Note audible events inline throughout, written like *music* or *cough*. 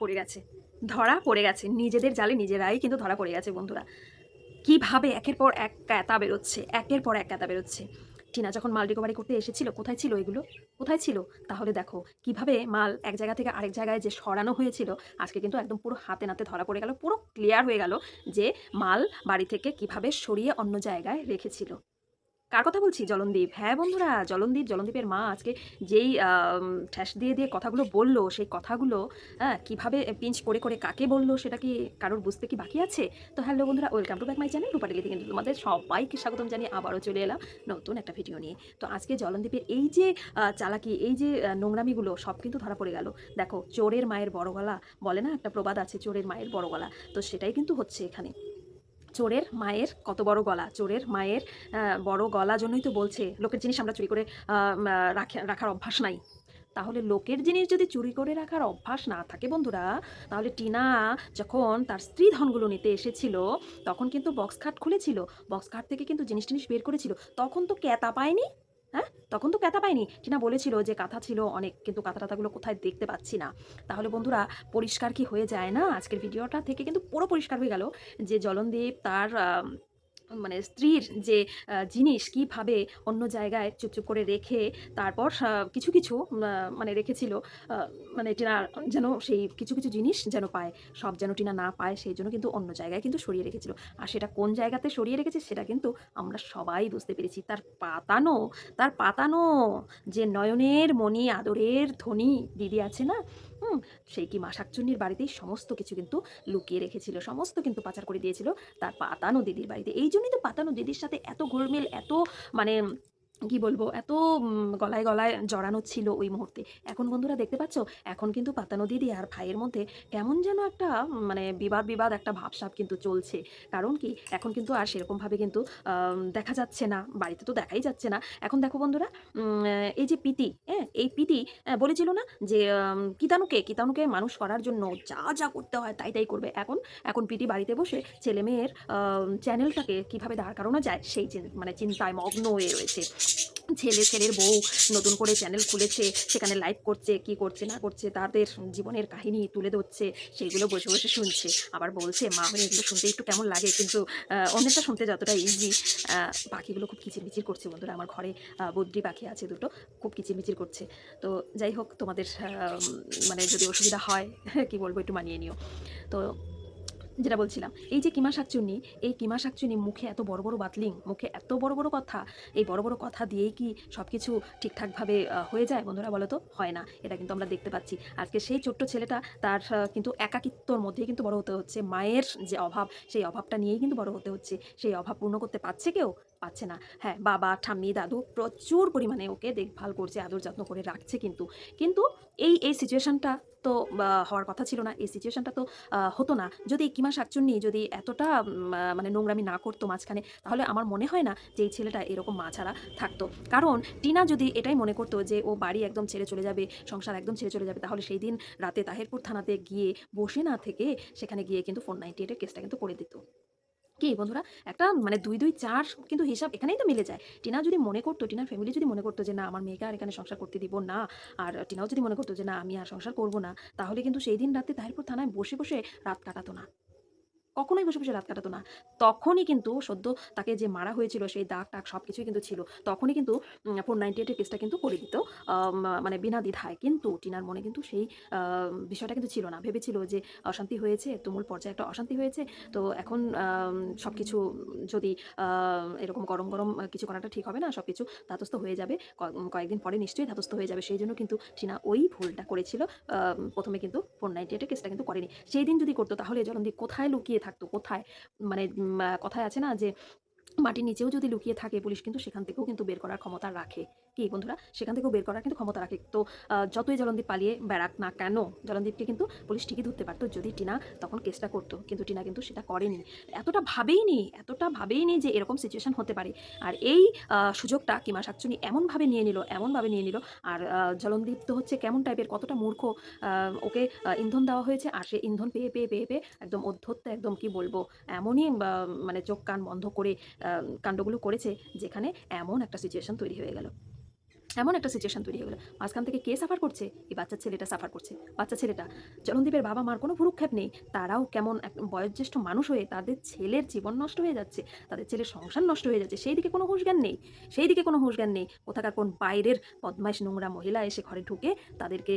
পড়ে গেছে। ধরা পড়ে গেছে। নিজেদের জালে নিজেরাই কিন্তু ধরা পড়ে গেছে, বন্ধুরা। কীভাবে একের পর এক ক্যাতা বেরোচ্ছে? একের পর এক ক্যাতা বেরোচ্ছে। টিনা যখন মাল রিকভারি করতে এসেছিল, কোথায় ছিল এগুলো? কোথায় ছিল? তাহলে দেখো, কীভাবে মাল এক জায়গা থেকে আরেক জায়গায় যে সরানো হয়েছিল, আজকে কিন্তু একদম পুরো হাতে নাতে ধরা পড়ে গেল, পুরো ক্লিয়ার হয়ে গেল যে মাল বাড়ি থেকে কীভাবে সরিয়ে অন্য জায়গায় রেখেছিল। কার কথা বলছি জলনদীপ। হ্যাঁ বন্ধুরা, জলনদীপ, জলনদীপের মা আজকে যেই ঠ্যাস দিয়ে দিয়ে কথাগুলো বলল, সেই কথাগুলো হ্যাঁ কীভাবে পিঞ্চ করে করে কাকে বলল সেটা কি কারোর বুঝতে কি বাকি আছে? তো হ্যালো বন্ধুরা, welcome to back my channel রূপাটেলিতে কিন্তু তোমাদের সবাইকে স্বাগতম জানিয়ে আবারও চলে এলাম নতুন একটা ভিডিও নিয়ে। তো আজকে জলনদীপের এই যে চালাকি, এই যে নোংরামিগুলো সব কিন্তু ধরা পড়ে গেল। দেখো, চোরের মায়ের বড় গলা, বলে না একটা প্রবাদ আছে, চোরের মায়ের বড় গলা, তো সেটাই কিন্তু হচ্ছে এখানে। চোরের মায়ের কত বড় গলা, চোরের মায়ের বড় গলা জন্যই তো বলছে, লোকের জিনিস আমরা চুরি করে রাখার অভ্যাস নাই। তাহলে লোকের জিনিস যদি চুরি করে রাখার অভ্যাস না থাকে বন্ধুরা, তাহলে টিনা যখন তার স্ত্রী ধনগুলো নিতে এসেছিল, তখন কিন্তু বক্স খাট খুলেছিল। বক্স খাট থেকে কিন্তু জিনিস টিনিস বের করেছিল। তখন তো ক্যাতা পায়নি। হ্যাঁ? তখন তো কাঁথা পাইনি টিনা বলেছিল যে কাঁথা ছিল অনেক, কিন্তু কাঁথা টাথাগুলো কোথায় দেখতে পাচ্ছি না। তাহলে বন্ধুরা, পরিষ্কার কি হয়ে যায় না? আজকের ভিডিওটা থেকে কিন্তু পুরো পরিষ্কার হয়ে গেল যে জলনদীপ তার মানে স্ত্রীর যে জিনিস কীভাবে অন্য জায়গায় চুপচুপ করে রেখে তারপর কিছু কিছু মানে রেখেছিল মানে টিনা যেন সেই কিছু কিছু জিনিস যেন পায়, সব যেন টিনা না পায় সেই জন্য কিন্তু অন্য জায়গায় কিন্তু সরিয়ে রেখেছিল। আর সেটা কোন জায়গাতে সরিয়ে রেখেছে সেটা কিন্তু আমরা সবাই বুঝতে পেরেছি। তার পাতানো তার পাতানো যে নয়নের মণি, আদরের ধনী দিদি আছে না হুম সেই কি মাসাকচুন্নির বাড়িতেই সমস্ত কিছু কিন্তু লুকিয়ে রেখেছিল, সমস্ত কিন্তু পাচার করে দিয়েছিল। তার পাতানো দিদির বাড়িতে। এই জন্যই তো পাতানো দিদির সাথে এত ঘোরমেল, এত মানে কি বলব, এত গলায় গলায় জড়ানো ছিল ওই মুহূর্তে। এখন বন্ধুরা দেখতে পাচ্ছ? এখন কিন্তু পাতানো দিদি আর ভাইয়ের মধ্যে কেমন যেন একটা মানে বিবাদ বিবাদ, একটা ভাবসাব কিন্তু চলছে। কারণ কি? এখন কিন্তু আর সেরকমভাবে কিন্তু দেখা যাচ্ছে না। বাড়িতে তো দেখাই যাচ্ছে না। এখন দেখো বন্ধুরা এই যে পিতি হ্যাঁ এই পিতি বলেছিল না যে কিতানুকে কিতানুকে মানুষ করার জন্য যা যা করতে হয় তাই তাই করবে। এখন এখন পিটি বাড়িতে বসে ছেলে মেয়ের চ্যানেলটাকে কীভাবে দাঁড় করানো যায় সেই মানে চিন্তায় মগ্ন হয়ে রয়েছে। ছেলে ছেলের বউ নতুন করে চ্যানেল খুলেছে সেখানে লাইভ করছে কি করছে না করছে তাদের জীবনের কাহিনী তুলে ধরছে সেইগুলো বসে বসে শুনছে। আবার বলছে মা হয়ে এগুলো শুনতে একটু কেমন লাগে? কিন্তু আহ, অন্যটা শুনতে যতটা ইজি পাখিগুলো খুব কিচিরমিচির করছে বন্ধুরা। আমার ঘরে বদ্রি পাখি আছে দুটো খুব কিচিরমিচির করছে। তো যাই হোক তোমাদের মানে যদি অসুবিধা হয় *laughs* কি বলব একটু মানিয়ে নিও। তো যেটা বলছিলাম, এই যে কিমা শাকচুন্নি, এই কিমা শাকচুন্নি মুখে এত বড় বড় বাতলিং, মুখে এত বড় বড় কথা, এই বড় বড় কথা দিয়েই কি সব কিছু ঠিকঠাকভাবে হয়ে যায় বন্ধুরা বলো তো? হয় না, এটা কিন্তু আমরা দেখতে পাচ্ছি। আজকে সেই ছোট্ট ছেলেটা তার কিন্তু একাকিত্বর মধ্যেই কিন্তু বড় হতে হচ্ছে। মায়ের যে অভাব, সেই অভাবটা নিয়েই কিন্তু বড় হতে হচ্ছে। সেই অভাব পূর্ণ করতে পারছে কেউ? পাচ্ছে না। হ্যাঁ বাবা, ঠাম্মি, দাদু প্রচুর পরিমাণে ওকে দেখভাল করছে, আদর যত্ন করে রাখছে কিন্তু। কিন্তু এই এই সিচুয়েশনটা তো হওয়ার কথা ছিল না, এই সিচুয়েশনটা তো হতো না। যদি কিমা শাকচুন্নি যদি এতটা মানে নোংরামি না করতো মাঝখানে, তাহলে আমার মনে হয় না যে এই ছেলেটা এরকম মা ছাড়া থাকতো। কারণ টিনা যদি এটাই মনে করতো যে ও বাড়ি একদম ছেড়ে চলে যাবে, সংসার একদম ছেড়ে চলে যাবে, তাহলে সেই দিন রাতে তাহেরপুর থানাতে গিয়ে বসে না থেকে সেখানে গিয়ে কিন্তু ফোর নাইনটি এইটের কেসটা কিন্তু করে দিত। কি বন্ধুরা? একটা মানে দুই দুই, চার কিন্তু হিসাব এখানেই তো মিলে যায়। টিনা যদি মনে করতো, টিনার ফ্যামিলি যদি মনে করতো যে, না, আমার মেয়েকে আর এখানে সংসার করতে দিব না, আর টিনাও যদি মনে করতো যে, না, আমি আর সংসার করব না, তাহলে কিন্তু সেই দিন রাতে তাহিরপুর থানায় বসে বসে রাত কাটাতো না। কখনোই বসে বসে রাত কাটাতো না। তখনই কিন্তু সদ্য তাকে যে মারা হয়েছিল, সেই দাগ টাক সব কিছুই কিন্তু ছিল। তখনই কিন্তু ফোর নাইনটি এইটের কেসটা কিন্তু করে দিত মানে বিনা দ্বিধায়। কিন্তু টিনার মনে কিন্তু সেই বিষয়টা কিন্তু ছিল না। ভেবেছিল যে অশান্তি হয়েছে, তুমুল পর্যায়ে একটা অশান্তি হয়েছে। তো এখন সব কিছু যদি এরকম গরম গরম কিছু করাটা ঠিক হবে না সব কিছু ধাতস্থ হয়ে যাবে। কয়েকদিন পরে নিশ্চয়ই ধাতস্থ হয়ে যাবে। সেই জন্য কিন্তু টিনা ওই ভুলটা করেছিল। প্রথমে কিন্তু ফোর নাইনটি এইটের কেসটা কিন্তু করেনি। সেই দিন যদি করতো, তাহলে জলন্দি কোথায় লুকিয়ে থাকতো। কোথায়? মানে কথায় আছে না যে মাটির নিচেও যদি লুকিয়ে থাকে পুলিশ কিন্তু সেখান থেকেও কিন্তু বের করার ক্ষমতা রাখে। কি বন্ধুরা? সেখান থেকেও বের করার কিন্তু ক্ষমতা রাখে। তো যতই জলন্দীপ পালিয়ে বেড়াক না কেন, জলন্দীপকে কিন্তু পুলিশ ঠিকই ধরতে পারতো। যদি টিনা তখন কেসটা করতো, কিন্তু টিনা কিন্তু সেটা করেনি। এতটা ভাবেইনি এতটা ভাবেইনি যে এরকম সিচুয়েশন হতে পারে। আর এই সুযোগটা কিমা শাকচুনি এমনভাবে নিয়ে নিল, এমনভাবে নিয়ে নিল। আর জলন্দীপ তো হচ্ছে কেমন টাইপের কতটা মূর্খ ওকে ইন্ধন দেওয়া হয়েছে। আর সে ইন্ধন পেয়ে পেয়ে পেয়ে পেয়ে একদম অধ্যত্ত, একদম কি বলব, এমনই মানে চোখ কান বন্ধ করে কাণ্ডগুলো করেছে যেখানে এমন একটা সিচুয়েশন তৈরি হয়ে গেল। এমন একটা সিচুয়েশন তৈরি হয়ে গেলো। মাঝখান থেকে কে সাফার করছে? এই বাচ্চা ছেলেটা সাফার করছে। বাচ্চা ছেলেটা জলনদীপের বাবা মার কোনো ভুরুক্ষেপ নেই। তারাও কেমন এক বয়োজ্যেষ্ঠ মানুষ হয়ে তাদের ছেলের জীবন নষ্ট হয়ে যাচ্ছে, তাদের ছেলের সংসার নষ্ট হয়ে যাচ্ছে, সেই দিকে কোনো হুঁশজ্ঞান নেই। সেই দিকে কোনো হুঁশজ্ঞান নেই। কোথাকার কোন বাইরের বদমাইশ নোংরা মহিলা এসে ঘরে ঢুকে তাদেরকে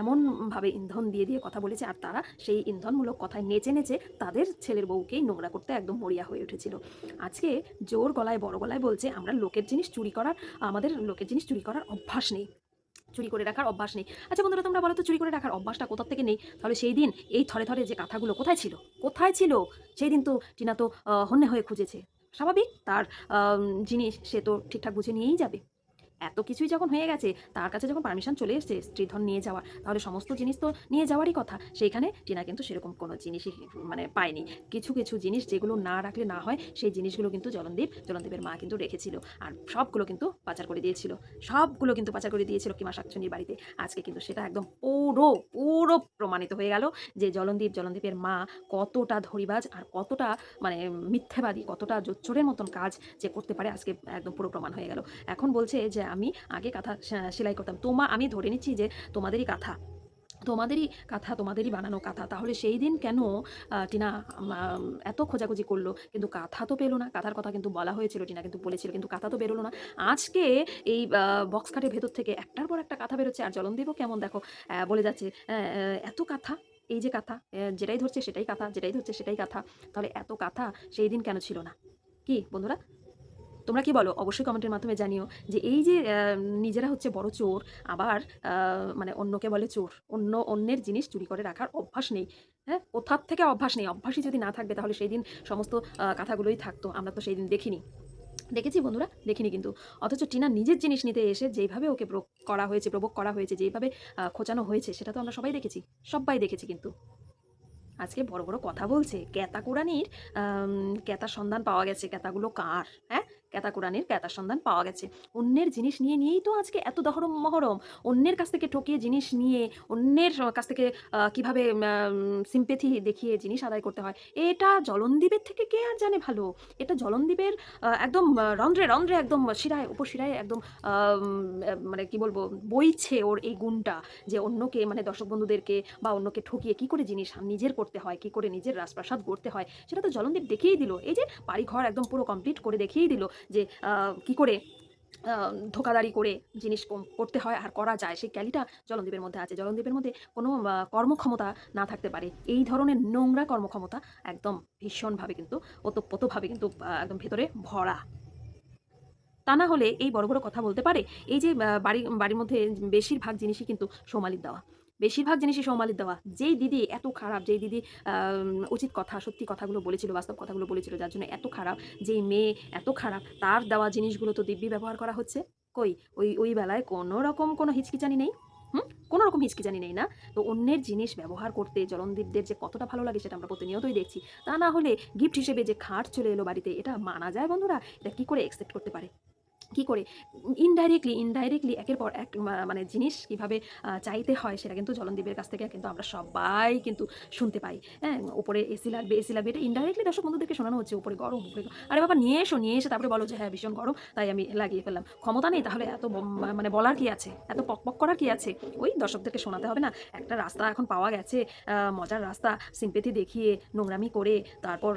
এমনভাবে ইন্ধন দিয়ে দিয়ে কথা বলেছে, আর তারা সেই ইন্ধনমূলক কথায় নেচে নেচে তাদের ছেলের বউকেই নোংরা করতে একদম মরিয়া হয়ে উঠেছিল। আজকে জোর গলায়, বড় গলায় বলছে, আমরা লোকের জিনিস চুরি করার, আমাদের লোকের জিনিস চুরি করার অভ্যাস নেই। চুরি করে রাখার অভ্যাস নেই। আচ্ছা বন্ধুরা, তোমরা বলো তো, চুরি করে রাখার অভ্যাসটা কোথা থেকে নেই? তাহলে সেই দিন, এই থরে থরে যে কাঁথাগুলো কোথায় ছিল? কোথায় ছিল? সেই দিন তো টিনা তো হন্যে হয়ে খুঁজেছে। স্বাভাবিক, তার জিনিস সে তো ঠিকঠাক বুঝে নিয়েই যাবে। এত কিছুই যখন হয়ে গেছে, তার কাছে যখন পারমিশন চলে এসছে স্ত্রীধন নিয়ে যাওয়ার, তাহলে সমস্ত জিনিস তো নিয়ে যাওয়ারই কথা। সেইখানে টিনা কিন্তু সেরকম কোনো জিনিসই মানে পায়নি। কিছু কিছু জিনিস যেগুলো না রাখলে না হয়, সেই জিনিসগুলো কিন্তু জলনদীপ, জলনদীপের মা কিন্তু রেখেছিল। আর সবগুলো কিন্তু পাচার করে দিয়েছিল। সবগুলো কিন্তু পাচার করে দিয়েছিল কিমা শাকচুনির বাড়িতে। আজকে কিন্তু সেটা একদম পুরো পুরো প্রমাণিত হয়ে গেল যে জলনদীপ, জলনদীপের মা কতটা ধরিবাজ আর কতটা মানে মিথ্যেবাদী, কতটা জোচ্চোরের মতন কাজ যে করতে পারে, আজকে একদম পুরো প্রমাণ হয়ে গেল। এখন বলছে যে আমি আগে কাঁথা সেলাই করতাম। তোমা, আমি ধরে নিচ্ছি যে তোমাদেরই কাঁথা। তোমাদেরই কাঁথা, তোমাদেরই বানানো কাঁথা। তাহলে সেই দিন কেন টিনা এত খোঁজাখুঁজি করল? কিন্তু কাঁথা তো পেল না। কাঁথার কথা কিন্তু বলা হয়েছিল, টিনা কিন্তু বলেছিল, কিন্তু কাঁথা তো বেরোলো না। আজকে এই বক্স কাটের ভেতর থেকে একটার পর একটা কাঁথা বেরোচ্ছে। আর জলনদীপও কেমন? দেখো বলে যাচ্ছে এত কাঁথা, এই যে কাঁথা যেটাই ধরছে সেটাই কাঁথা, যেটাই ধরছে সেটাই কাঁথা। তাহলে এত কাঁথা সেই দিন কেন ছিল না? কি বন্ধুরা? তোমরা কি বলো? অবশ্যই কমেন্টের মাধ্যমে জানিও যে এই যে নিজেরা হচ্ছে বড় চোর, আবার মানে অন্যকে বলে চোর, অন্য অন্যের জিনিস চুরি করে রাখার অভ্যাস নেই। হ্যাঁ? কোথার থেকে অভ্যাস নেই? অভ্যাসই যদি না থাকবে তাহলে সেই দিন সমস্ত কথাগুলোই থাকতো। আমরা তো সেই দিন দেখিনি। দেখেছি বন্ধুরা? দেখিনি কিন্তু। অথচ টিনা নিজের জিনিস নিতে এসে যেইভাবে ওকে করা হয়েছে প্রবোক করা হয়েছে, যেইভাবে খোঁচানো হয়েছে, সেটা তো আমরা সবাই দেখেছি। সবাই দেখেছি কিন্তু। আজকে বড় বড় কথা বলছে। ক্যাতা কোরআনির ক্যাতার সন্ধান পাওয়া গেছে। ক্যাতাগুলো কার? হ্যাঁ? ক্যাতা কোরআনির ক্যাতার সন্ধান পাওয়া গেছে। অন্যের জিনিস নিয়ে নিয়েই তো আজকে এত দহরম মহরম। অন্যের কাছ থেকে ঠকিয়ে জিনিস নিয়ে, অন্যের কাছ থেকে কীভাবে সিম্পেথি দেখিয়ে জিনিস আদায় করতে হয়, এটা জলনদ্বীপের থেকে কে আর জানে ভালো? এটা জলনদ্বীপের একদম রন্ধ্রে রন্ধ্রে একদম শিরায়, উপশিরায় একদম মানে কি বলব, বইছে ওর এই গুণটা যে অন্যকে মানে দর্শক বন্ধুদেরকে বা অন্যকে ঠকিয়ে কি করে জিনিস নিজের করতে হয়, কি করে নিজের রাজপ্রাসাদ গড়তে হয়, সেটা তো জলনদীপ দেখিয়েই দিল। এই যে বাড়ি ঘর একদম পুরো কমপ্লিট করে দেখিয়েই দিল যে কি করে ধোকাদারি করে জিনিস করতে হয় আর করা যায়, সেই ক্যালিটা জলনদীপের মধ্যে আছে। জলনদীপের মধ্যে কোনো কর্মক্ষমতা না থাকতে পারে। এই ধরনের নোংরা কর্মক্ষমতা একদম ভীষণভাবে কিন্তু, ওতপ্রোতভাবে কিন্তু একদম ভেতরে ভরা। তা না হলে এই বড় বড় কথা বলতে পারে, এই যে বাড়ি, বাড়ির মধ্যে বেশিরভাগ জিনিসই কিন্তু সৌমালির দেওয়া। বেশিরভাগ জিনিসই সৌমালির দেওয়া যেই দিদি এত খারাপ, যেই দিদি উচিত কথা, সত্যি কথাগুলো বলেছিল, বাস্তব কথাগুলো বলেছিল, যার জন্য এত খারাপ, যেই মেয়ে এত খারাপ, তার দেওয়া জিনিসগুলো তো দিব্যি ব্যবহার করা হচ্ছে। কই? ওই ওই বেলায় কোনো রকম কোনো হিচকিচানি নেই? হুম? কোনো রকম হিচকিচানি নেই না? তো অন্যের জিনিস ব্যবহার করতে জলনদীপদের যে কতটা ভালো লাগে সেটা আমরা প্রতিনিয়তই দেখছি। তা না হলে গিফট হিসেবে যে খাট চলে এলো বাড়িতে, এটা মানা যায় বন্ধুরা? এটা কি করে অ্যাকসেপ্ট করতে পারে? কি করে? ইনডাইরেক্টলি ইনডাইরেক্টলি একের পর এক মানে জিনিস কীভাবে চাইতে হয় সেটা কিন্তু জলনদীপের কাছ থেকে কিন্তু আমরা সবাই কিন্তু শুনতে পাই। হ্যাঁ উপরে এসি লাগবে এসি লাগবে, এটা ইনডাইরেক্টলি দর্শক বন্ধুদেরকে শোনানো হচ্ছে, উপরে গরম, উপরে। আরে বাবা, নিয়ে এসো, নিয়ে এসে তারপরে বলো যে হ্যাঁ ভীষণ গরম, তাই আমি লাগিয়ে ফেললাম। ক্ষমতা নেই তাহলে এত মানে বলার কি আছে? এত পক পক করার কি আছে? ওই দর্শকদেরকে শোনাতে হবে না। একটা রাস্তা এখন পাওয়া গেছে মজার রাস্তা সিম্পেথি দেখিয়ে, নোংরামি করে, তারপর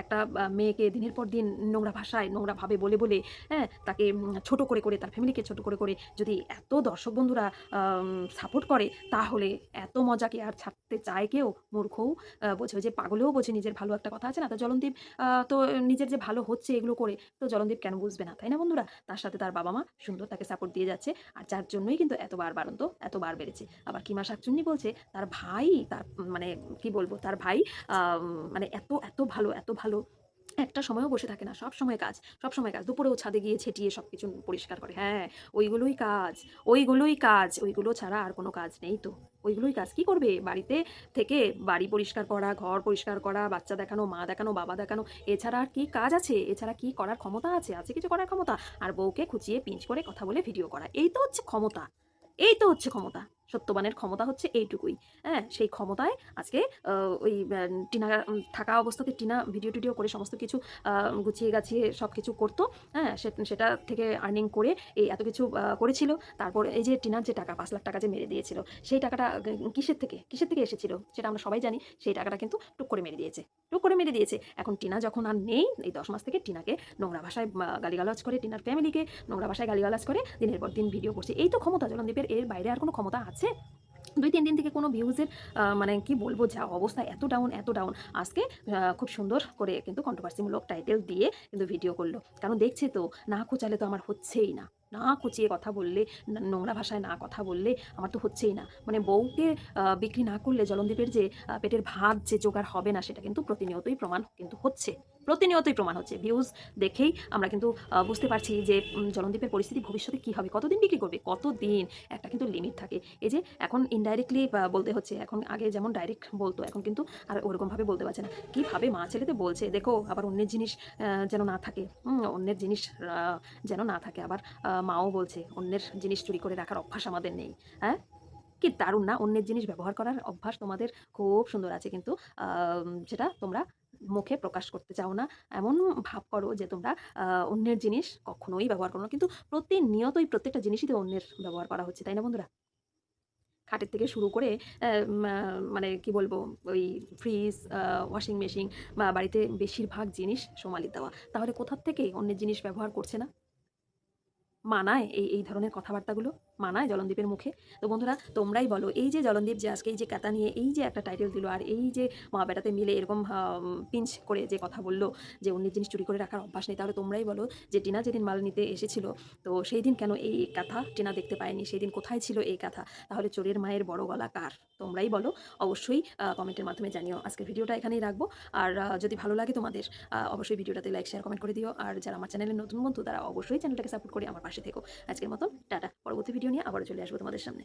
একটা মেয়েকে দিনের পর দিন নোংরা ভাষায়, নোংরা ভাবে বলে বলে হ্যাঁ তাকে ছোট করে করে, তার ফ্যামিলিকে ছোট করে করে যদি এত দর্শক বন্ধুরা সাপোর্ট করে, তাহলে এত মজাকে আর ছাড়তে চায় কেউ? মূর্খও বোঝে যে পাগলেও বোঝে নিজের ভালো একটা কথা আছে না? তো জলনদীপ তো নিজের যে ভালো হচ্ছে এগুলো করে, তো জলনদীপ কেন বুঝবে না? তাই না বন্ধুরা? তার সাথে তার বাবা মা সুন্দর তাকে সাপোর্ট দিয়ে যাচ্ছে, আর যার জন্যই কিন্তু এতবার বাড়ন্ত এতবার বেড়েছে। আবার কিমা শাকচুন্নি বলছে, তার ভাই, তার মানে কি বলব, তার ভাই মানে এত এত ভালো এত ভালো একটা সময়ও বসে থাকে না। সব সময় কাজ, সব সময় কাজ। দুপুরেও ছাদে গিয়ে ছেটিয়ে সব কিছু পরিষ্কার করে। হ্যাঁ ওইগুলোই কাজ ওইগুলোই কাজ, ওইগুলো ছাড়া আর কোনো কাজ নেই তো। ওইগুলোই কাজ। কি করবে? বাড়িতে থেকে বাড়ি পরিষ্কার করা, ঘর পরিষ্কার করা, বাচ্চা দেখানো, মা দেখানো, বাবা দেখানো, এছাড়া আর কি কাজ আছে? এছাড়া কি করার ক্ষমতা আছে? আছে কিছু করার ক্ষমতা? আর বউকে খুঁচিয়ে পিঞ্চ করে কথা বলে ভিডিও করা। এই তো হচ্ছে ক্ষমতা। এই তো হচ্ছে ক্ষমতা। সত্যবানের ক্ষমতা হচ্ছে এইটুকুই। হ্যাঁ সেই ক্ষমতায় আজকে ওই টিনা থাকা অবস্থাতে টিনা ভিডিও টিডিও করে সমস্ত কিছু গুছিয়ে গাছিয়ে সব কিছু করতো। হ্যাঁ সেটা থেকে আর্নিং করে এই এত কিছু করেছিল। তারপর এই যে টিনার যে টাকা, পাঁচ লাখ টাকা যে মেরে দিয়েছিল, সেই টাকাটা কিসের থেকে কিসের থেকে এসেছিল, সেটা আমরা সবাই জানি, সেই টাকাটা কিন্তু টুক করে মেরে দিয়েছে, টুক করে মেরে দিয়েছে। এখন টিনা যখন আর নেই, এই দশ মাস থেকে টিনাকে নোংরা ভাষায় গালিগালাজ করে, টিনার ফ্যামিলিকে নোংরা ভাষায় গালিগালাজ করে, দিনের পর দিন ভিডিও করছে। এই তো ক্ষমতা, জলনদীপের এর বাইরে আর কোনো ক্ষমতা আছে? দুই, তিন দিন থেকে কোনো ভিউজের মানে কি বলব, যা অবস্থা এত ডাউন এত ডাউন আজকে খুব সুন্দর করে কিন্তু কন্ট্রোভার্সিমূলক টাইটেল দিয়ে কিন্তু ভিডিও করল। কারণ দেখছে তো? না খোঁচালে তো আমার হচ্ছেই না। না কুচিয়ে কথা বললে নোংরা ভাষায় না কথা বললে আমার তো হচ্ছেই না। মানে বউকে বিক্রি না করলে জলনদীপের যে পেটের ভাত যে জোগাড় হবে না, সেটা কিন্তু প্রতিনিয়তই প্রমাণ কিন্তু হচ্ছে। প্রতিনিয়তই প্রমাণ হচ্ছে। ভিউজ দেখেই আমরা কিন্তু বুঝতে পারছি যে উম, জলনদীপের পরিস্থিতি ভবিষ্যতে কী হবে কতদিন বিক্রি করবে কতদিন? একটা কিন্তু লিমিট থাকে। এই যে এখন ইনডাইরেক্টলি বলতে হচ্ছে এখন আগে যেমন ডাইরেক্ট বলতো এখন কিন্তু আর ওরকমভাবে বলতে পারছে না। কীভাবে মা ছেলেতে বলছে দেখো আবার অন্যের জিনিস যেন না থাকে। অন্যের জিনিস যেন না থাকে আবার মাও বলছে অন্যের জিনিস চুরি করে রাখার অভ্যাস আমাদের নেই। হ্যাঁ? কি দারুণ না? অন্যের জিনিস ব্যবহার করার অভ্যাস তোমাদের খুব সুন্দর আছে কিন্তু সেটা তোমরা মুখে প্রকাশ করতে চাও না, এমন ভাব করো যে তোমরা অন্যের জিনিস কখনোই ব্যবহার করো না। কিন্তু প্রতিনিয়তই প্রত্যেকটা জিনিসই তো অন্যের ব্যবহার করা হচ্ছে, তাই না বন্ধুরা? খাটের থেকে শুরু করে মানে কি বলব, ওই ফ্রিজ ওয়াশিং মেশিন বা বাড়িতে বেশিরভাগ জিনিস সোমালি দেওয়া। তাহলে কোথার থেকে অন্যের জিনিস ব্যবহার করছে না? মানায় এই এই ধরনের কথাবার্তাগুলো? মানায় জলনদীপের মুখে। তো বন্ধুরা, তোমরাই বলো, এই যে জলনদীপ যে আজকে এই যে কাতা নিয়ে এই যে একটা টাইটেল দিল, আর এই যে মা বেটাতে মিলে এরকম পিঞ্চ করে যে কথা বলল, যে অন্যের জিনিস চুরি করে রাখার অভ্যাস নেই, তাহলে তোমরাই বলো যে টিনা যেদিন মাল নিতে এসেছিল, তো সেই দিন কেন এই কথা টিনা দেখতে পায়নি? সেই দিন কোথায় ছিল এই কথা তাহলে চোরের মায়ের বড় গলা কার? তোমরাই বলো, অবশ্যই কমেন্টের মাধ্যমে জানিও। আজকের ভিডিওটা এখানেই রাখব। আর যদি ভালো লাগে তোমাদের অবশ্যই ভিডিওটাতে লাইক শেয়ার কমেন্ট করে দিও। আর যারা আমার চ্যানেলের নতুন বন্ধু, তারা অবশ্যই চ্যানেলটাকে সাপোর্ট করে আমার পাশে থেকো। আজকের মতন, টাটা। পরবর্তী ভিডিও নিয়ে আবারও চলে আসব তোমাদের সামনে।